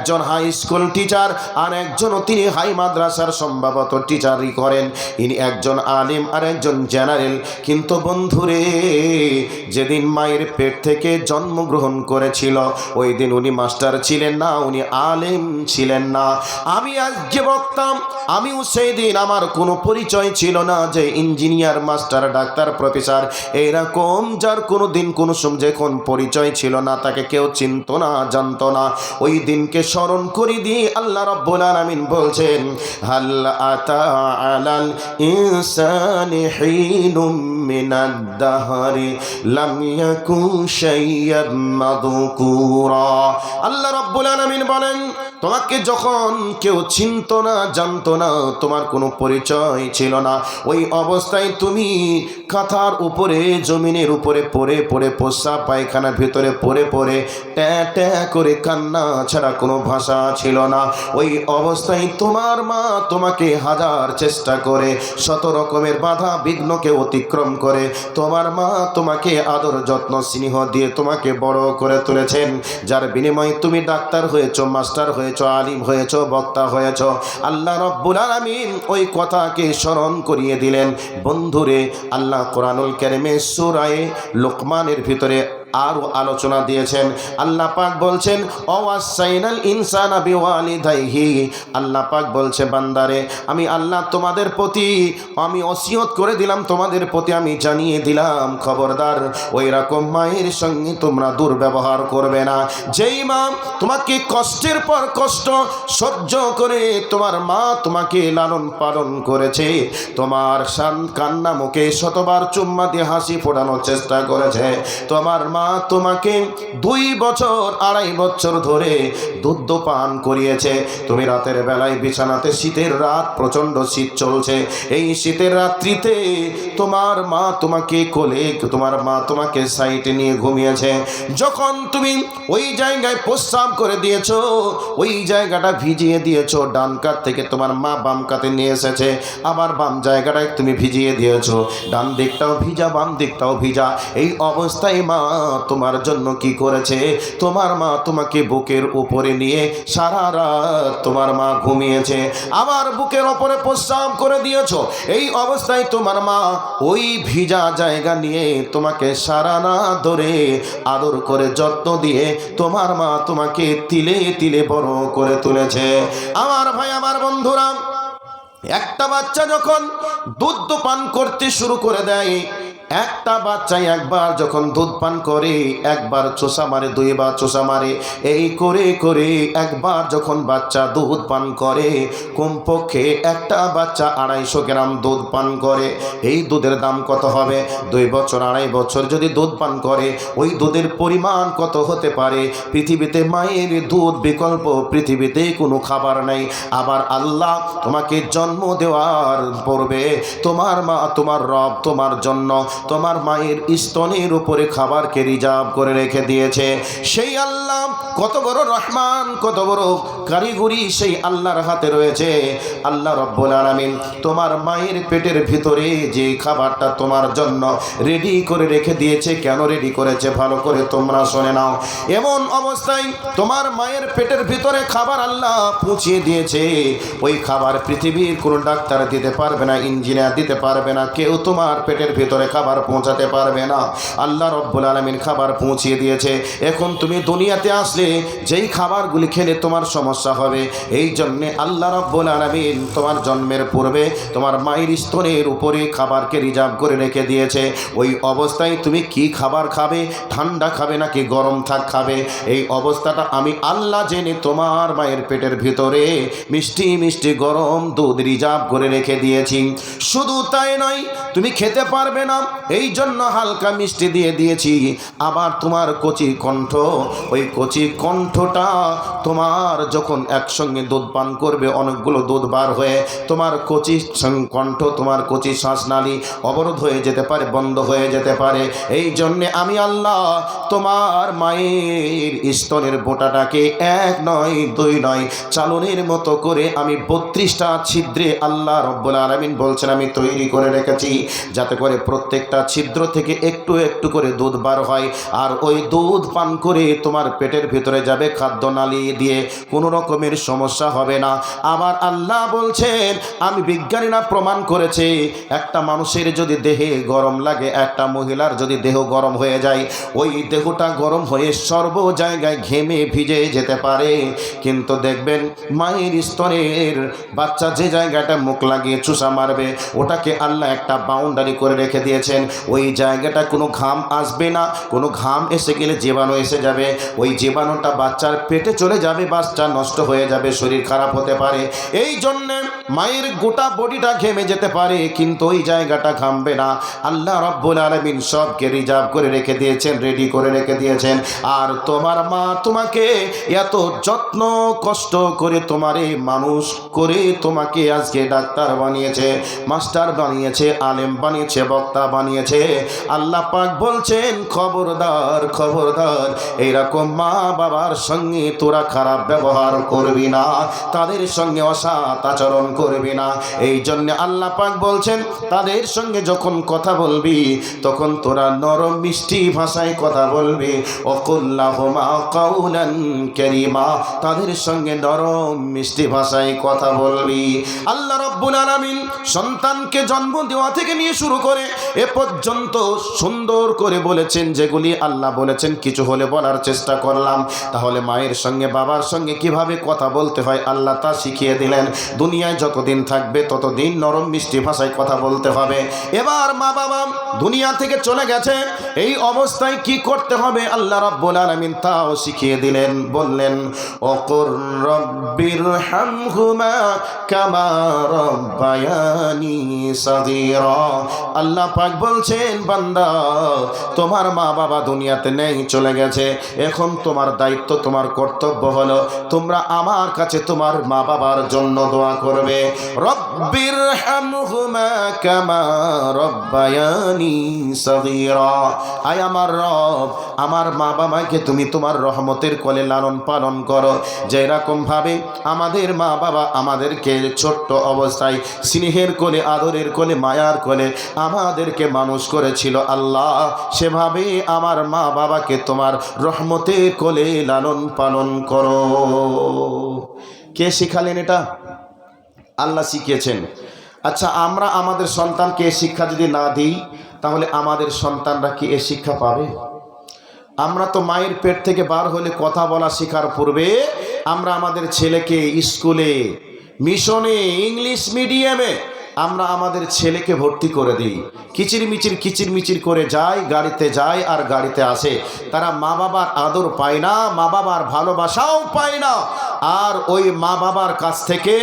একজন high school teacher আর একজন তিনি হাই মাদ্রাসার সম্ভবত টিচারই করেন। ইনি একজন আলিম আর একজন জেনারেল কিন্তু বন্ধুরে, যেদিন মায়ের পেট থেকে জন্মগ্রহণ করেছিল ওই দিন উনি মাস্টার ছিলেন না, উনি আলিম ছিলেন না। আমি আজ যে বক্তাম, আমিও সেই দিন আমার কোনো পরিচয় ছিল না যে ইঞ্জিনিয়ার মাস্টার ডাক্তার প্রফেসর এইরকম যার কোনো দিন কোনো সময় যখন পরিচয় ছিল না, তাকে কেউ চিনত না, জানতো না। ওই দিনকে স্মরণ করি দিয়ে আল্লাহ রব্বুল আলামিন বলছেন, হাল আতা আলাল ইনসানি হিনুম মিনাদ দাহরি, লাম ইয়াকুন শাইয়াম মাযকুরা। আল্লাহ রব্বুল আলামিন বলেন তোমাকে যখন কেউ চিনত না, জানতো না, তোমার কোনো পরিচয় ছিল না। ওই অবস্থায় তুমি কাঁথার উপরে, জমিনের উপরে পড়ে পড়ে, পোষা পায়খানার ভিতরে পড়ে পড়ে, ট্যা ট্যা করে কান্না ছাড়া কোনো ভাষা ছিল না। ওই অবস্থায় তোমার মা তোমাকে হাজার চেষ্টা করে, শত রকমের বাধা বিঘ্নকে অতিক্রম করে। তোমার মা তোমাকে আদর, যত্ন, স্নেহ দিয়ে তোমাকে বড় করে তুলেছেন। যার বিনিময়ে তুমি ডাক্তার হয়েছো, মাস্টার হয়েছো, আলিম হয়েছ, বক্তা হয়েছ, আল্লাহ রব্বুল আলমিন ওই কথাকে স্মরণ করিয়ে দিলেন। বন্ধুরে, আল্লাহ কোরআনুল কেরেমে সুরায়ে লোকমানের ভিতরে আরও আলোচনা দিয়েছেন। আল্লাহ পাক বলছেন, অওয়াসাইনাল ইনসানা বিওয়ালিদাইহি। আল্লাহ পাক বলছে, বান্দারে, আমি আল্লাহ তোমাদের প্রতি, আমি অসিয়ত করে দিলাম, তোমাদের প্রতি আমি জানিয়ে দিলাম, খবরদার। ওই রকম মায়ের সঙ্গে তোমরা দুর্ব্যবহার করবে না। যেই মা তোমাকে কষ্টের পর কষ্ট সহ্য করে, তোমার মা তোমাকে লালন পালন করেছে। তোমার সান কান্না মুখে শতবার চুম্মা দিয়ে হাসি ফোটানোর চেষ্টা করেছে। তোমার মা তোমাকে দুই বছর, আড়াই বছর ধরে দুধ পান করিয়েছে। তুমি রাতের বেলায় বিছানাতে শীতের রাত, প্রচণ্ড শীত চলছে। এই শীতের রাত্রিতে তোমার মা তোমাকে কোলে, তোমার মা তোমাকে সাইটে নিয়ে ঘুমিয়েছে। যখন তুমি ওই জায়গায় প্রস্রাব করে দিয়েছ, ওই জায়গাটা ভিজিয়ে দিয়েছ, ডান কাত থেকে তোমার মা বাম কাতে নিয়ে এসেছে। আবার বাম জায়গাটায় তুমি ভিজিয়ে দিয়েছ। ডান দিকটাও ভিজা, বাম দিকটাও ভিজা। এই অবস্থায় মা তোমার জন্য কি করেছে? তোমার মা তোমাকে বুকের উপরে নিয়ে সারা রাত তোমার মা ঘুমিয়েছে। আবার বুকের ওপরে প্রস্রাব করে দিয়েছ। এই অবস্থায় তোমার মা ওই ভিজা জায়গা নিয়ে তোমাকে সারা না ধরে আদর করে যত্ন দিয়ে তোমার মা তোমাকে তিলে তিলে বড় করে তুলেছে। আমার ভাই, আমার বন্ধুরা, একটা বাচ্চা যখন দুধ পান করতে শুরু করে দেয় একটা বাচ্চাই একবার যখন দুধ পান করে, একবার চোষা মারে, দুইবার চোষা মারে, এই করে করে একবার যখন বাচ্চা দুধ পান করে, কমপক্ষে একটা বাচ্চা আড়াইশো গ্রাম দুধ পান করে, এই দুধের দাম কত হবে? দুই বছর, আড়াই বছর যদি দুধ পান করে, ওই দুধের পরিমাণ কত হতে পারে? পৃথিবীতে মায়ের দুধ বিকল্প, পৃথিবীতে কোনো খাবার নাই। আবার আল্লাহ তোমাকে জন্ম দেওয়ার পূর্বে তোমার মা, তোমার রব, তোমার জন্য তোমার মায়ের স্তনের উপরে খাবারকে রিজার্ভ করে রেখে দিয়েছে। সেই আল্লাহ কত বড় রহমান, কত বড় কারিগরি সেই আল্লাহর হাতে রয়েছে। আল্লাহ রব্বুল আলামিন তোমার মায়ের পেটের ভিতরে যে খাবারটা তোমার জন্য রেডি করে রেখে দিয়েছে, কেন রেডি করেছে ভালো করে তোমরা শুনে নাও। এমন অবস্থায় তোমার মায়ের পেটের ভিতরে খাবার আল্লাহ পৌঁছিয়ে দিয়েছে। ওই খাবার পৃথিবীর কোনো ডাক্তার দিতে পারবে না, ইঞ্জিনিয়ার দিতে পারবে না, কেউ তোমার পেটের ভিতরে খাবার পৌঁছাতে পারবে না। আল্লাহ রব্বুল আলমিন খাবার পৌঁছিয়ে দিয়েছে। এখন তুমি দুনিয়াতে আসলে যেই খাবারগুলি খেলে তোমার সমস্যা হবে, এই জন্যে আল্লাহ রব্বুল আলমিন তোমার জন্মের পূর্বে তোমার মায়ের স্তনের উপরে খাবারকে রিজার্ভ করে রেখে দিয়েছে। ওই অবস্থায় তুমি কি খাবার খাবে, ঠান্ডা খাবে নাকি গরম থাক খাবে, এই অবস্থাটা আমি আল্লাহ জেনে তোমার মায়ের পেটের ভিতরে মিষ্টি মিষ্টি গরম দুধ রিজার্ভ করে রেখে দিয়েছি। শুধু তাই নয়, তুমি খেতে পারবে না এই জন্য হালকা মিষ্টি দিয়ে দিয়েছি। আবার তোমার কচি কণ্ঠ, ওই কচি কণ্ঠটা তোমার যখন একসঙ্গে দুধ পান করবে, অনেকগুলো দুধ বার হয়ে তোমার কচি কণ্ঠ, তোমার কচি শ্বাসনালী অবরোধ হয়ে যেতে পারে, বন্ধ হয়ে যেতে পারে। এই জন্যে আমি আল্লাহ তোমার মায়ের স্তনের বোটাটাকে এক নয়, দুই নয় চালনের মতো করে আমি বত্রিশটা ছিদ্রে আল্লাহ রব্বুল আলমিন বলছেন, আমি তৈরি করে রেখেছি। যাতে করে একটা ছিদ্র থেকে একটু একটু করে দুধ বার হয় আর ওই দুধ পান করে তোমার পেটের ভিতরে যাবে খাদ্য নালী দিয়ে। কোনো রকমের সমস্যা হবে না। আবার আল্লাহ বলছেন, আমি বিজ্ঞানীরা প্রমাণ করেছে, একটা মানুষের যদি দেহে গরম লাগে, একটা মহিলার যদি দেহ গরম হয়ে যায়, ওই দেহটা গরম হয়ে সর্ব জায়গায় ঘেমে ভিজে যেতে পারে। কিন্তু দেখবেন, মায়ের স্তনের বাচ্চা যে জায়গাটা মুখ লাগিয়ে চুষা মারবে, ওটাকে আল্লাহ একটা বাউন্ডারি করে রেখে দিয়েছেন। ওই জায়গাটা কোনো ঘাম আসবে না। কোনো ঘাম এসে গেলে জীবাণু এসে যাবে। ওই জীবাণুটা বাচ্চার পেটে চলে যাবে, বাচ্চা নষ্ট হয়ে যাবে, শরীর খারাপ হতে পারে। এই জন্যে মায়ের গোটা বডিটা ঘেমে যেতে পারে, কিন্তু ওই জায়গাটা ঘামবে না। আল্লাহ রব্বুল আলমিন সবকে রিজার্ভ করে রেখে দিয়েছেন, রেডি করে রেখে দিয়েছেন। আর তোমার মা তোমাকে এত যত্ন, কষ্ট করে তোমারে মানুষ করে তোমাকে আজকে ডাক্তার বানিয়েছে, মাস্টার বানিয়েছে, আলেম বানিয়েছে, বক্তা বানিয়েছে। আল্লাহ পাক বলছেন, খবরদার খবরদার এইরকম মা বাবার সঙ্গে তোরা খারাপ ব্যবহার করবি না। তাদের সঙ্গে অসৎ আচরণ করবি না। এই জন্য আল্লাহ পাক বলছেন, তাদের সঙ্গে যখন কথা বলবি, তখন তোরা নরম মিষ্টি ভাষায় কথা বলবি। অকুল্লাহমা তাদের সঙ্গে নরম মিষ্টি ভাষায় কথা বলবি। আল্লাহ রব্বুল আলামিন সন্তানকে জন্ম দেওয়া থেকে নিয়ে শুরু করে এ পর্যন্ত সুন্দর করে বলেছেন, যেগুলি আল্লাহ বলেছেন, কিছু হলে বলার চেষ্টা করলাম। তাহলে মায়ের সঙ্গে বাবার সঙ্গে কীভাবে কথা বলতে হয়, আল্লাহ তা শিখিয়ে দিলেন। দুনিয়ায় যতদিন থাকবে, ততদিন নরম মিষ্টি ভাষায় কথা বলতে হবে। এবার মা বাবা দুনিয়া থেকে চলে গেছে, এই অবস্থায় কি করতে হবে? আল্লাহ রাব্বুল আলামিন তাও শিখিয়ে দিলেন, বললেন, অকুর রব্বির হামহুমা কামা রব্বায়ানি সাগীরা। আল্লাহ পাক বলছেন, বান্দা, তোমার মা বাবা দুনিয়াতে নেই, চলে গেছে। এখন তোমার দায়িত্ব, তোমার কর্তব্য হলো, তোমরা আমার কাছে তোমার মা বাবার জন্য দোয়া করবে। রব্বির হামহুমা কামা রব্বায়ানি সাগীরা। আয় আমার রব, আমার মা বাবাকে তুমি তোমার রহমতের কোলে লালন পালন করো। যেরকম ভাবে আমাদের মা বাবা আমাদেরকে ছোট্ট অবস্থায়, স্নেহের কোলে, আদরের কোলে, মায়ার কোলে আমাদেরকে মানুষ করেছিল, আল্লাহ সেভাবে আমার মা বাবাকে তোমার রহমতের কোলে লালন পালন করো। কে শিখালেন এটা? আল্লাহ শিখিয়েছেন। আচ্ছা আমরা আমাদের সন্তানকে এ শিক্ষা যদি না দিই, তাহলে আমাদের সন্তানরা কি এ শিক্ষা পাবে? আমরা তো মায়ের পেট থেকে বার হলে কথা বলা শেখার পূর্বে আমরা আমাদের ছেলেকে স্কুলে, মিশনে, ইংলিশ মিডিয়ামে আমরা আমাদের ছেলেকে ভর্তি করে দিই। কিচির মিচির কিচির মিচির করে যায়, গাড়িতে যায় আর গাড়িতে আসে। তারা মা বাবার আদর পায় না মা বাবার ভালোবাসাও পায় না। আর ওই মা বাবার কাছ থেকে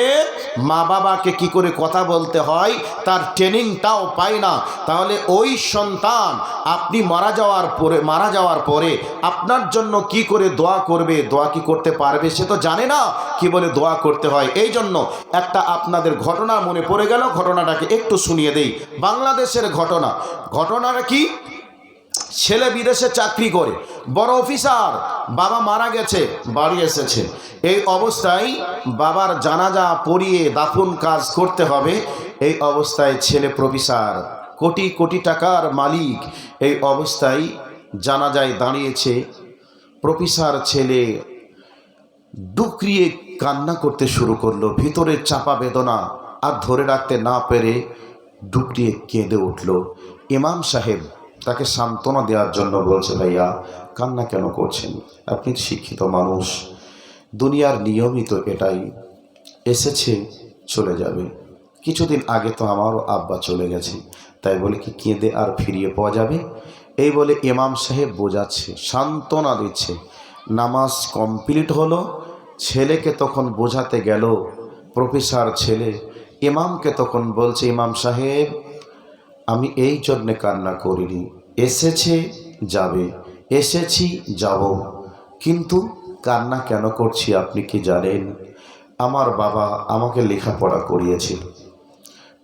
মা বাবাকে কি করে কথা বলতে হয়, তার ট্রেনিংটাও পায় না। তাহলে ওই সন্তান আপনি মারা যাওয়ার পরে, মারা যাওয়ার পরে আপনার জন্য কি করে দোয়া করবে, দোয়া কি করতে পারবে সে তো জানে না, কি বলে দোয়া করতে হয়। এই জন্য একটা আপনাদের ঘটনা মনে পড়ে গেল ঘটনাটাকে একটু শুনিয়ে দেই। বাংলাদেশের ঘটনা। ঘটনাটা কি? ছেলে বিদেশে চাকরি করে। বড় অফিসার, বাবা মারা গেছে, বাড়ি এসেছে। এই অবস্থায় বাবার জানাজা পড়িয়ে দাফন কাজ করতে হবে। এই অবস্থায় ছেলে প্রফেসর, কোটি কোটি টাকার মালিক। এই অবস্থায় জানাজায় দাঁড়িয়েছে। প্রফেসর ছেলে ডুকরিয়ে কান্না করতে শুরু করল। ভিতরে চাপা বেদনা আর ধরে রাখতে না পেরে ডুকরিয়ে কেঁদে উঠল। ইমাম সাহেব তাকে সান্ত্বনা দেওয়ার জন্য বলছে, ভাইয়া, কান্না কেন করছেন? আপনি শিক্ষিত মানুষ। দুনিয়ার নিয়মিত এটাই। এসেছে, চলে যাবে। কিছুদিন আগে তো আমারও আব্বা চলে গেছে। তাই বলে কি কেঁদে আর ফিরিয়ে পাওয়া যাবে? এই বলে ইমাম সাহেব বোঝাচ্ছে, সান্ত্বনা দিচ্ছে। নামাজ কমপ্লিট হলো, ছেলেকে তখন বোঝাতে গেল, প্রফেসর, ছেলে ইমামকে তখন বলছে, ইমাম সাহেব, আমি এই জন্যে কান্না করিনি। এসেছে, যাবে। এসেছি, যাব। কিন্তু কান্না কেন করছি আপনি কি জানেন? আমার বাবা আমাকে লেখাপড়া করিয়েছিল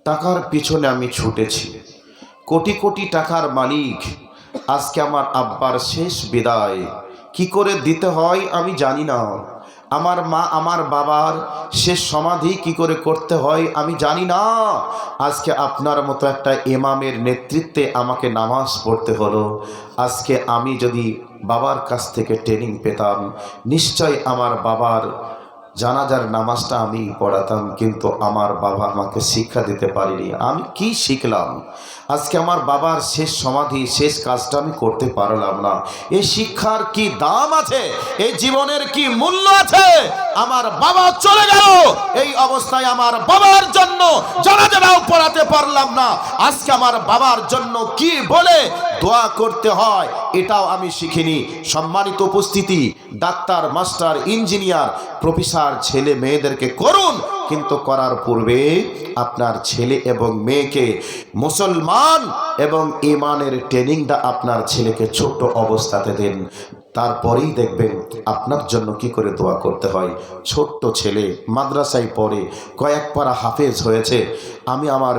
টাকার পিছনে আমি ছুটেছি। কোটি কোটি টাকার মালিক, আজকে আমার আব্বার শেষ বিদায়। কি করে দিতে হয় আমি জানি না। আমার মা, আমার বাবার শেষ সমাধি কি করে করতে হয় আমি জানি না। আজকে আপনার মতো একটা ইমামের নেতৃত্বে আমাকে নামাজ পড়তে হলো। আজকে আমি যদি বাবার কাছ থেকে ট্রেনিং পেতাম, নিশ্চয় আমার বাবার জানাজার নামাজটা আমি পড়াতাম, কিন্তু আমার বাবা আমাকে শিক্ষা দিতে পারিনি। আমি কি শিখলাম? আজকে আমার বাবার শেষ সমাধি, শেষ কাজটা আমি করতে পারলাম না। এই শিক্ষার কি দাম আছে? এই জীবনের কি মূল্য আছে? আমার বাবা চলে গেল। এই অবস্থায় আমার বাবার জন্য জানাজারাও পড়াতে পারলাম না। আজকে আমার বাবার জন্য কি বলে দোয়া করতে হয়, এটাও আমি শিখিনি। সম্মানিত উপস্থিতি, ডাক্তার, মাস্টার, ইঞ্জিনিয়ার, প্রফেসর, ছেলে, মেয়েদেরকে করুন কিন্তু করার পূর্বে আপনার ছেলে এবং মেয়েকে মুসলমান এবং ইমানের ট্রেনিংটা আপনার ছেলেকে ছোট অবস্থাতে দেন। তারপরেই দেখবেন আপনার জন্য কি করে দোয়া করতে হয়। ছোট্ট ছেলে মাদ্রাসায় পড়ে কয়েক পারা হাফেজ হয়েছে। আমি আমার